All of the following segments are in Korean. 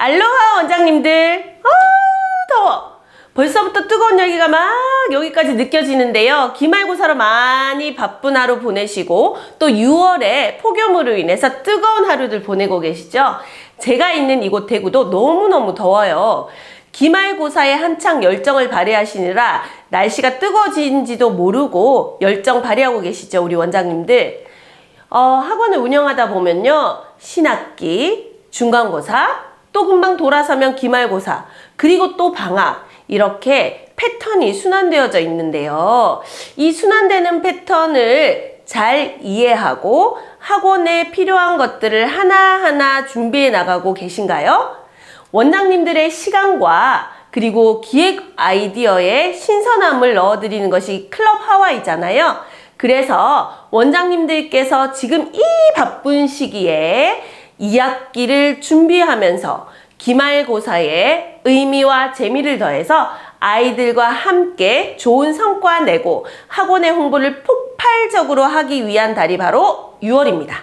알로하 원장님들. 아 더워. 벌써부터 뜨거운 열기가 막 여기까지 느껴지는데요. 기말고사로 많이 바쁜 하루 보내시고 또 6월에 폭염으로 인해서 뜨거운 하루들 보내고 계시죠? 제가 있는 이곳 대구도 너무너무 더워요. 기말고사에 한창 열정을 발휘하시느라 날씨가 뜨거워진지도 모르고 열정 발휘하고 계시죠, 우리 원장님들. 어, 학원을 운영하다 보면요. 신학기, 중간고사, 또 금방 돌아서면 기말고사, 그리고 또 방학. 이렇게 패턴이 순환되어져 있는데요. 이 순환되는 패턴을 잘 이해하고 학원에 필요한 것들을 하나하나 준비해 나가고 계신가요? 원장님들의 시간과 그리고 기획 아이디어에 신선함을 넣어드리는 것이 클럽 하와이잖아요. 그래서 원장님들께서 지금 이 바쁜 시기에 2학기를 준비하면서 기말고사에 의미와 재미를 더해서 아이들과 함께 좋은 성과 내고 학원의 홍보를 폭발적으로 하기 위한 달이 바로 6월입니다.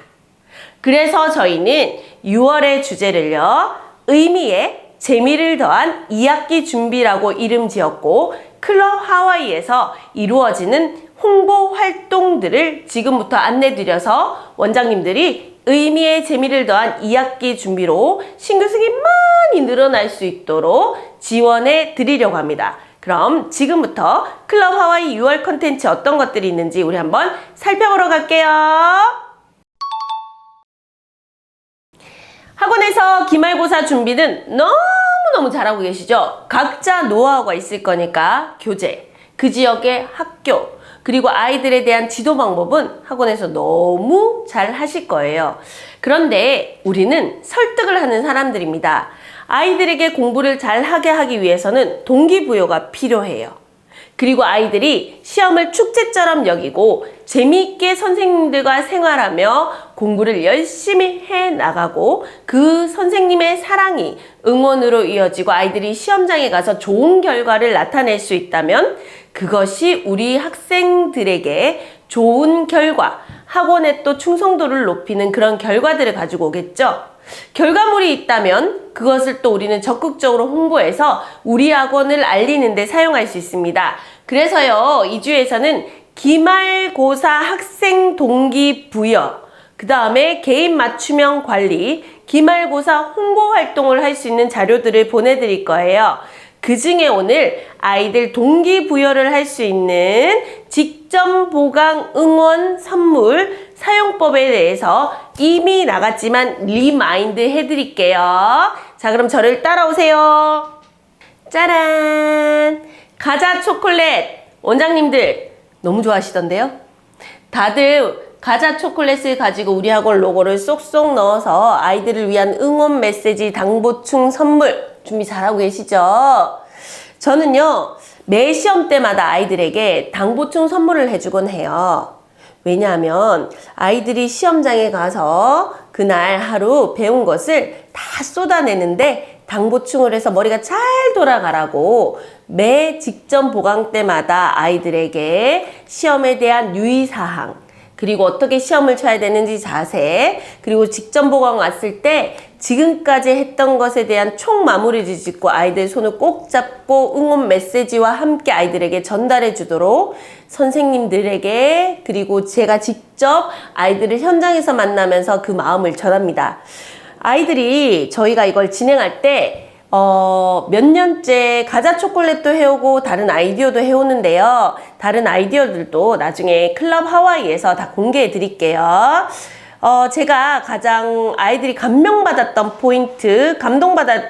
그래서 저희는 6월의 주제를요, 의미에 재미를 더한 2학기 준비라고 이름 지었고, 클럽 하와이에서 이루어지는 홍보 활동들을 지금부터 안내드려서 원장님들이 의미의 재미를 더한 2학기 준비로 신규생이 많이 늘어날 수 있도록 지원해 드리려고 합니다. 그럼 지금부터 클럽 하와이 6월 컨텐츠 어떤 것들이 있는지 우리 한번 살펴보러 갈게요. 학원에서 기말고사 준비는 너무너무 잘하고 계시죠? 각자 노하우가 있을 거니까 교재, 그 지역의 학교, 그리고 아이들에 대한 지도 방법은 학원에서 너무 잘 하실 거예요. 그런데 우리는 설득을 하는 사람들입니다. 아이들에게 공부를 잘 하게 하기 위해서는 동기부여가 필요해요. 그리고 아이들이 시험을 축제처럼 여기고 재미있게 선생님들과 생활하며 공부를 열심히 해 나가고 그 선생님의 사랑이 응원으로 이어지고 아이들이 시험장에 가서 좋은 결과를 나타낼 수 있다면 그것이 우리 학생들에게 좋은 결과, 학원의 또 충성도를 높이는 그런 결과들을 가지고 오겠죠. 결과물이 있다면 그것을 또 우리는 적극적으로 홍보해서 우리 학원을 알리는 데 사용할 수 있습니다. 그래서요, 이 주에서는 기말고사 학생 동기부여, 그 다음에 개인 맞춤형 관리, 기말고사 홍보 활동을 할 수 있는 자료들을 보내드릴 거예요. 그 중에 오늘 아이들 동기부여를 할 수 있는 직접 보강 응원 선물 사용법에 대해서 이미 나갔지만 리마인드 해드릴게요. 자, 그럼 저를 따라오세요. 짜란! 가자 초콜릿! 원장님들 너무 좋아하시던데요? 다들 가자 초콜릿을 가지고 우리 학원 로고를 쏙쏙 넣어서 아이들을 위한 응원 메시지 당보충 선물 준비 잘하고 계시죠? 저는요, 매 시험 때마다 아이들에게 당보충 선물을 해주곤 해요. 왜냐하면 아이들이 시험장에 가서 그날 하루 배운 것을 다 쏟아내는데 당 보충을 해서 머리가 잘 돌아가라고 매 직전 보강 때마다 아이들에게 시험에 대한 유의사항, 그리고 어떻게 시험을 쳐야 되는지 자세, 그리고 직전 보강 왔을 때 지금까지 했던 것에 대한 총 마무리를 짓고 아이들 손을 꼭 잡고 응원 메시지와 함께 아이들에게 전달해 주도록 선생님들에게 그리고 제가 직접 아이들을 현장에서 만나면서 그 마음을 전합니다. 아이들이 저희가 이걸 진행할 때 어, 몇 년째 가자 초콜릿도 해오고 다른 아이디어도 해오는데요. 다른 아이디어들도 나중에 클럽 하와이에서 다 공개해 드릴게요. 어, 제가 가장 아이들이 감명받았던 포인트, 감동받았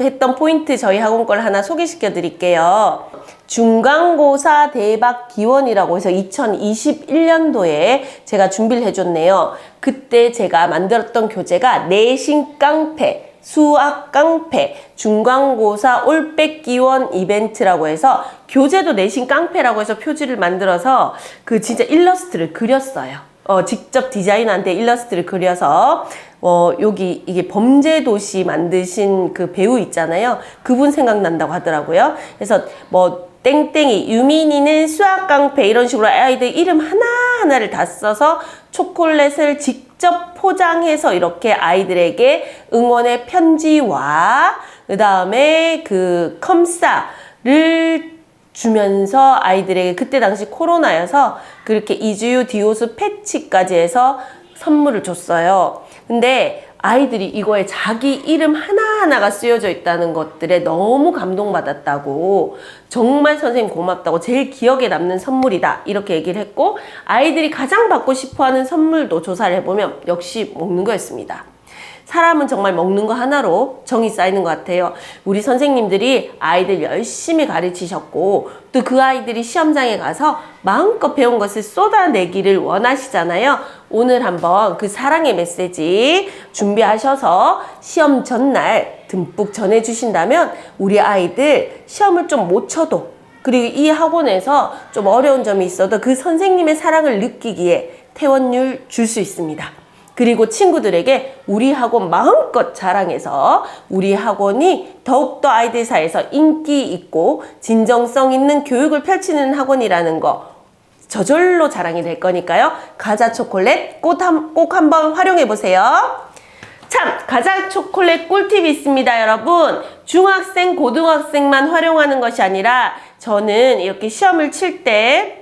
했던 포인트 저희 학원 걸 하나 소개시켜 드릴게요. 중간고사 대박 기원이라고 해서 2021년도에 제가 준비를 해줬네요. 그때 제가 만들었던 교재가 내신 깡패, 수학 깡패, 중간고사 올백 기원 이벤트라고 해서 교재도 내신 깡패라고 해서 표지를 만들어서 그 진짜 일러스트를 그렸어요. 어, 직접 디자인한테 일러스트를 그려서 어, 여기 이게 범죄 도시 만드신 그 배우 있잖아요. 그분 생각난다고 하더라고요. 그래서 뭐 땡땡이, 유민이는 수학 깡패 이런 식으로 아이들 이름 하나하나를 다 써서 초콜릿을 직접 포장해서 이렇게 아이들에게 응원의 편지와 그 다음에 그 컴싸를 주면서 아이들에게 그때 당시 코로나여서 그렇게 이주유 디오스 패치까지 해서 선물을 줬어요. 근데 아이들이 이거에 자기 이름 하나하나가 쓰여져 있다는 것들에 너무 감동받았다고 정말 선생님 고맙다고 제일 기억에 남는 선물이다 이렇게 얘기를 했고 아이들이 가장 받고 싶어 하는 선물도 조사를 해보면 역시 먹는 거였습니다. 사람은 정말 먹는 거 하나로 정이 쌓이는 것 같아요. 우리 선생님들이 아이들 열심히 가르치셨고 또 그 아이들이 시험장에 가서 마음껏 배운 것을 쏟아내기를 원하시잖아요. 오늘 한번 그 사랑의 메시지 준비하셔서 시험 전날 듬뿍 전해주신다면 우리 아이들 시험을 좀 못 쳐도 그리고 이 학원에서 좀 어려운 점이 있어도 그 선생님의 사랑을 느끼기에 퇴원율 줄 수 있습니다. 그리고 친구들에게 우리 학원 마음껏 자랑해서 우리 학원이 더욱더 아이들 사이에서 인기 있고 진정성 있는 교육을 펼치는 학원이라는 거 저절로 자랑이 될 거니까요. 가자 초콜릿 꼭, 한, 꼭 한번 활용해 보세요. 참, 가자 초콜릿 꿀팁이 있습니다, 여러분. 중학생, 고등학생만 활용하는 것이 아니라 저는 이렇게 시험을 칠때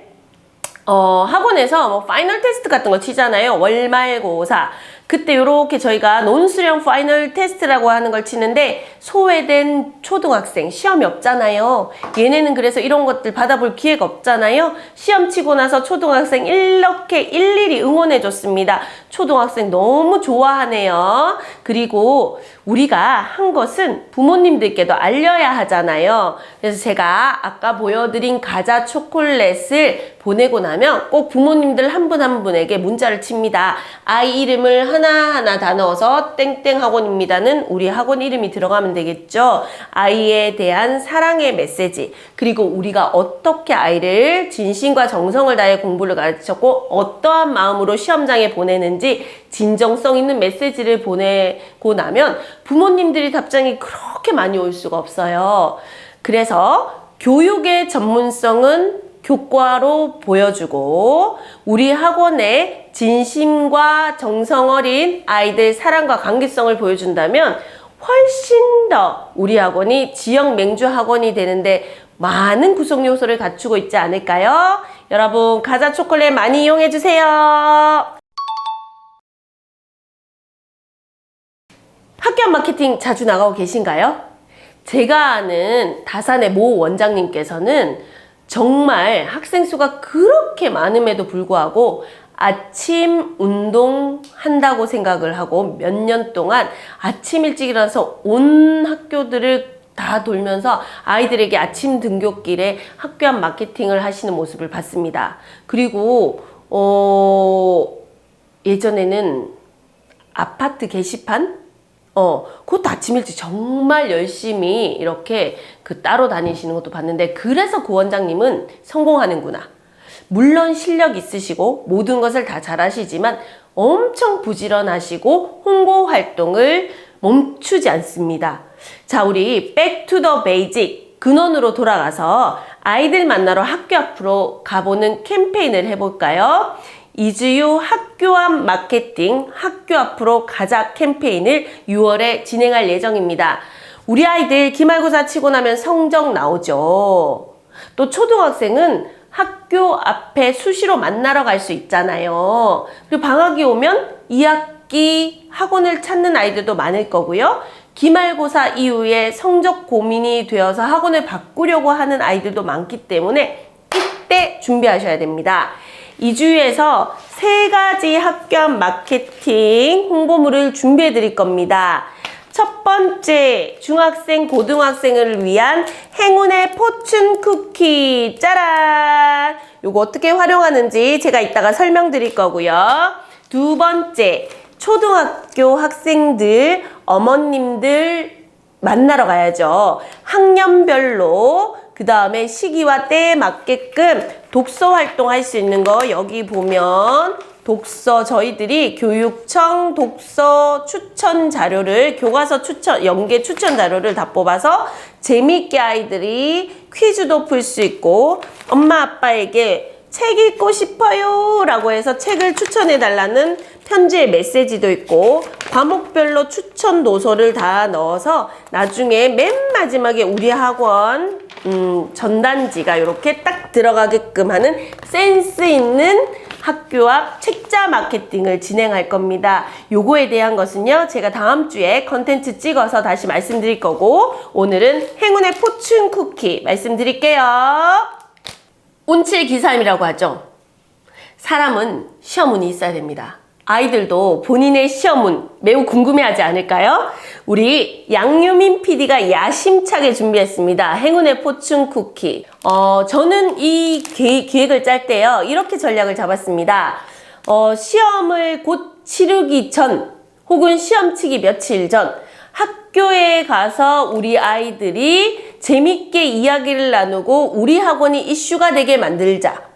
어, 학원에서 뭐 파이널 테스트 같은 거 치잖아요. 월말고사. 그때 요렇게 저희가 논수령 파이널 테스트라고 하는 걸 치는데 소외된 초등학생 시험이 없잖아요. 얘네는 그래서 이런 것들 받아볼 기회가 없잖아요. 시험 치고 나서 초등학생 이렇게 일일이 응원해 줬습니다. 초등학생 너무 좋아하네요. 그리고 우리가 한 것은 부모님들께도 알려야 하잖아요. 그래서 제가 아까 보여드린 가자 초콜릿을 보내고 나면 꼭 부모님들 한분한 분에게 문자를 칩니다. 아이 이름을 하나하나 다 넣어서 땡땡 학원입니다는 우리 학원 이름이 들어가면 되겠죠. 아이에 대한 사랑의 메시지. 그리고 우리가 어떻게 아이를 진심과 정성을 다해 공부를 가르쳤고 어떠한 마음으로 시험장에 보내는지 진정성 있는 메시지를 보내고 나면 부모님들이 답장이 그렇게 많이 올 수가 없어요. 그래서 교육의 전문성은 교과로 보여주고 우리 학원의 진심과 정성 어린 아이들 사랑과 관계성을 보여준다면 훨씬 더 우리 학원이 지역 맹주 학원이 되는데 많은 구성 요소를 갖추고 있지 않을까요? 여러분 가자 초콜릿 많이 이용해 주세요. 학교 마케팅 자주 나가고 계신가요? 제가 아는 다산의 모 원장님께서는 정말 학생 수가 그렇게 많음에도 불구하고 아침 운동 한다고 생각을 하고 몇 년 동안 아침 일찍 일어나서 온 학교들을 다 돌면서 아이들에게 아침 등교길에 학교 앞 마케팅을 하시는 모습을 봤습니다. 그리고 어 예전에는 아파트 게시판 어, 그것도 아침 일찍 정말 열심히 이렇게 그 따로 다니시는 것도 봤는데, 그래서 그 원장님은 성공하는구나. 물론 실력 있으시고 모든 것을 다 잘하시지만 엄청 부지런하시고 홍보 활동을 멈추지 않습니다. 자, 우리 백투더 베이직 근원으로 돌아가서 아이들 만나러 학교 앞으로 가보는 캠페인을 해볼까요? 이주유 학교 앞 마케팅 학교 앞으로 가자 캠페인을 6월에 진행할 예정입니다. 우리 아이들 기말고사 치고 나면 성적 나오죠. 또 초등학생은 학교 앞에 수시로 만나러 갈 수 있잖아요. 그리고 방학이 오면 2학기 학원을 찾는 아이들도 많을 거고요. 기말고사 이후에 성적 고민이 되어서 학원을 바꾸려고 하는 아이들도 많기 때문에 이때 준비하셔야 됩니다. 이주에서 세 가지 앞 마케팅 홍보물을 준비해 드릴 겁니다. 첫 번째, 중학생, 고등학생을 위한 행운의 포춘 쿠키. 짜란! 요거 어떻게 활용하는지 제가 이따가 설명드릴 거고요. 두 번째, 초등학교 학생들, 어머님들 만나러 가야죠. 학년별로 그 다음에 시기와 때에 맞게끔 독서 활동할 수 있는 거 여기 보면 독서 저희들이 교육청 독서 추천 자료를 교과서 추천 연계 추천 자료를 다 뽑아서 재미있게 아이들이 퀴즈도 풀 수 있고 엄마 아빠에게 책 읽고 싶어요 라고 해서 책을 추천해 달라는 편지의 메시지도 있고 과목별로 추천 도서를 다 넣어서 나중에 맨 마지막에 우리 학원 음, 전단지가 이렇게 딱 들어가게끔 하는 센스 있는 학교 앞 책자 마케팅을 진행할 겁니다. 요거에 대한 것은요, 제가 다음 주에 컨텐츠 찍어서 다시 말씀드릴 거고, 오늘은 행운의 포춘 쿠키 말씀드릴게요. 운칠 기삼이라고 하죠. 사람은 시험운이 있어야 됩니다. 아이들도 본인의 시험운 매우 궁금해하지 않을까요? 우리 양유민 PD가 야심차게 준비했습니다. 행운의 포춘 쿠키. 어, 저는 이 계- 기획 을 짤 때요, 이렇게 전략을 잡았습니다. 어, 시험을 곧 치르기 전, 혹은 시험 치기 며칠 전, 학교에 가서 우리 아이들이 재밌게 이야기를 나누고 우리 학원이 이슈가 되게 만들자.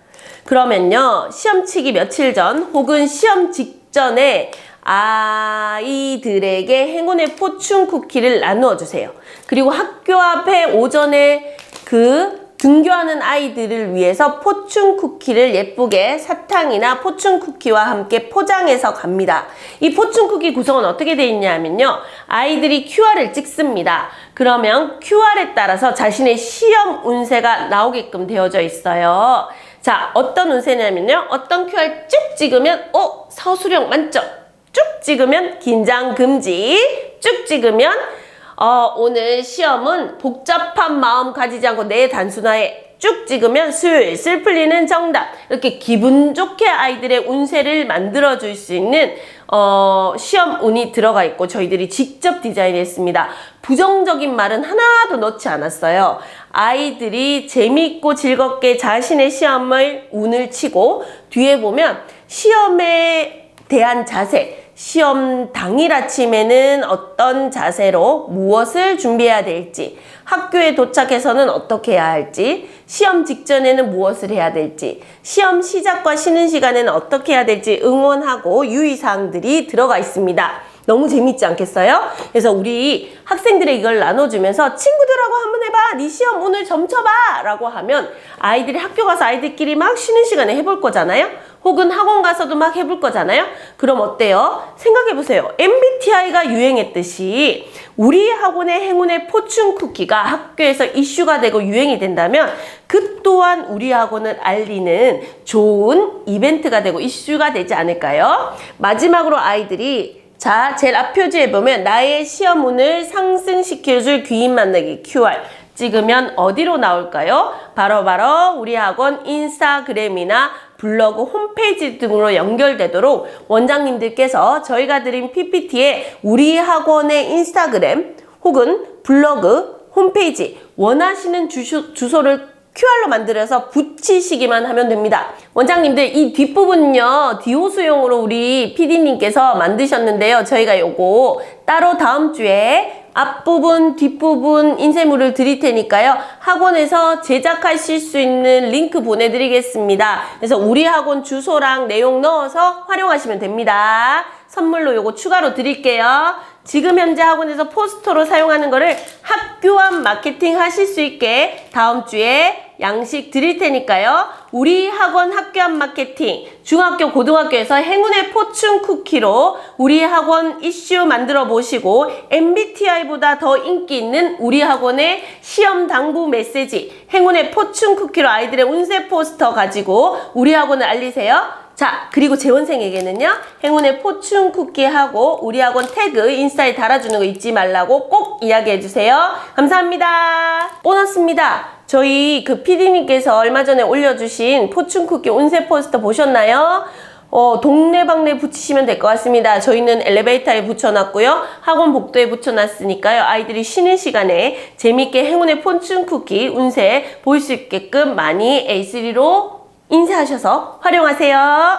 그러면요, 시험 치기 며칠 전 혹은 시험 직전에 아이들에게 행운의 포춘 쿠키를 나누어 주세요. 그리고 학교 앞에 오전에 그 등교하는 아이들을 위해서 포춘 쿠키를 예쁘게 사탕이나 포춘 쿠키와 함께 포장해서 갑니다. 이 포춘 쿠키 구성은 어떻게 되어 있냐면요. 아이들이 QR을 찍습니다. 그러면 QR에 따라서 자신의 시험 운세가 나오게끔 되어져 있어요. 자, 어떤 운세냐면요. 어떤 QR 쭉 찍으면, 어, 서술형 만점. 쭉 찍으면 긴장 금지. 쭉 찍으면 어, 오늘 시험은 복잡한 마음 가지지 않고 내 단순화에 쭉 찍으면 슬슬 풀리는 정답. 이렇게 기분 좋게 아이들의 운세를 만들어 줄 수 있는 어, 시험 운이 들어가 있고 저희들이 직접 디자인했습니다. 부정적인 말은 하나도 넣지 않았어요. 아이들이 재미있고 즐겁게 자신의 시험을 운을 치고 뒤에 보면 시험에 대한 자세, 시험 당일 아침에는 어떤 자세로 무엇을 준비해야 될지, 학교에 도착해서는 어떻게 해야 할지, 시험 직전에는 무엇을 해야 될지, 시험 시작과 쉬는 시간에는 어떻게 해야 될지 응원하고 유의사항들이 들어가 있습니다. 너무 재밌지 않겠어요? 그래서 우리 학생들의 이걸 나눠주면서 친구들하고 한번 해봐. 네 시험 오늘 점쳐봐. 라고 하면 아이들이 학교 가서 아이들끼리 막 쉬는 시간에 해볼 거잖아요? 혹은 학원 가서도 막 해볼 거잖아요? 그럼 어때요? 생각해보세요. MBTI가 유행했듯이 우리 학원의 행운의 포춘 쿠키가 학교에서 이슈가 되고 유행이 된다면 그 또한 우리 학원을 알리는 좋은 이벤트가 되고 이슈가 되지 않을까요? 마지막으로 아이들이 자, 제일 앞 표지에 보면 나의 시험운을 상승시켜줄 귀인 만나기 QR 찍으면 어디로 나올까요? 바로 바로 우리 학원 인스타그램이나 블로그 홈페이지 등으로 연결되도록 원장님들께서 저희가 드린 PPT에 우리 학원의 인스타그램 혹은 블로그 홈페이지 원하시는 주소, 주소를 QR로 만들어서 붙이시기만 하면 됩니다. 원장님들 이 뒷부분요 디오수용으로 우리 PD님께서 만드셨는데요. 저희가 요거 따로 다음 주에 앞부분 뒷부분 인쇄물을 드릴 테니까요. 학원에서 제작하실 수 있는 링크 보내드리겠습니다. 그래서 우리 학원 주소랑 내용 넣어서 활용하시면 됩니다. 선물로 요거 추가로 드릴게요. 지금 현재 학원에서 포스터로 사용하는 거를 학교 앞 마케팅 하실 수 있게 다음 주에 양식 드릴 테니까요. 우리 학원 학교 앞 마케팅 중학교 고등학교에서 행운의 포춘 쿠키로 우리 학원 이슈 만들어 보시고 MBTI보다 더 인기 있는 우리 학원의 시험 당부 메시지 행운의 포춘 쿠키로 아이들의 운세 포스터 가지고 우리 학원을 알리세요. 자, 그리고 재원생에게는요, 행운의 포춘 쿠키하고 우리 학원 태그 인스타에 달아주는 거 잊지 말라고 꼭 이야기해주세요. 감사합니다. 보너스입니다. 저희 그 PD님께서 얼마 전에 올려주신 포춘 쿠키 운세 포스터 보셨나요? 어, 동네방네 붙이시면 될 것 같습니다. 저희는 엘리베이터에 붙여놨고요. 학원 복도에 붙여놨으니까요. 아이들이 쉬는 시간에 재밌게 행운의 포춘 쿠키 운세 보일 수 있게끔 많이 A3로 인쇄하셔서 활용하세요.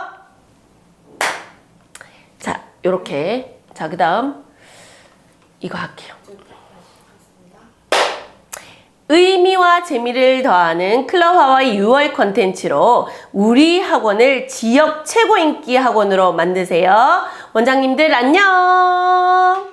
자, 요렇게. 자, 그 다음 이거 할게요. 의미와 재미를 더하는 클럽 하와이 6월 컨텐츠로 우리 학원을 지역 최고 인기 학원으로 만드세요. 원장님들 안녕!